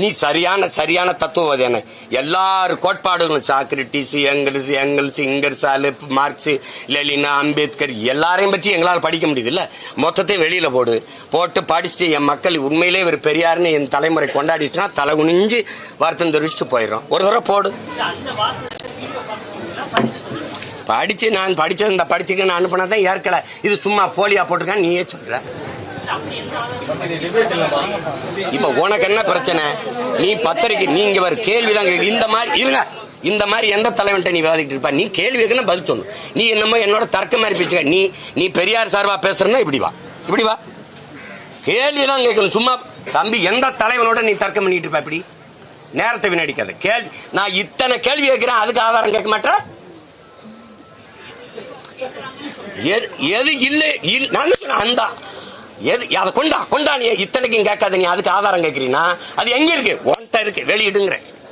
நீ சரியான சரியான தத்துவவாதி என்ன? எல்லாரும் கோட்பாடுகளும் Socrates Engels Engels Ingersoll Marx லெலினா Ambedkar எல்லாரையும் பற்றி எங்களால் படிக்க முடியுது இல்ல? மொத்தத்தையும் வெளியில போடு. போட்டு படிச்சுட்டு என் மக்கள் உண்மையிலே ஒரு பெரியாருன்னு என் தலைமுறை கொண்டாடிச்சுன்னா தலை குனிஞ்சு வருத்தம் தெரிவிச்சுட்டு போயிடும் ஒரு தடவை போடு. படிச்சு நான் படிச்சது இந்த படிச்சுக்கு நான் அனுப்பினா தான் ஏற்கல. இது சும்மா போலியா போட்டிருக்கான்னு நீயே சொல்ற. இப்ப உனக்கு என்ன பிரச்சனை? நீ பத்திரிக்கை நீங்க ஒரு கேள்விதான் இந்த மாதிரி இருங்க. இந்த மாதிரி எந்த தலைவன்ட்ட நீ விவாதிக்கிட்டு இருப்ப? நீ கேள்வி பதில் சொல்லணும் நீ என்னமோ என்னோட தர்க்க மாதிரி பேசுக நீ நீ பெரியார் சார்பா பேசுறனா இப்படி வா. இப்படி வா. கேள்விதான் கேட்கணும். சும்மா தம்பி எந்த தலைவனோட நீ தர்க்கம் பண்ணிட்டு இருப்ப இப்படி? நேரத்தை வீணடிக்காத. கேள்வி நான் இத்தனை கேள்வி கேட்கிறேன் அதுக்கு ஆதாரம் கேட்க மாட்டேன் எது எது இல்லை இல் நான் அந்த. எது அதை கொண்டா கொண்டா நீ இத்தனைக்கும் கேட்காத நீ அதுக்கு ஆதாரம் கேட்கிறீன்னா அது எங்க இருக்கு? ஒன்ட்ட இருக்கு வெளியிடுங்கிறேன்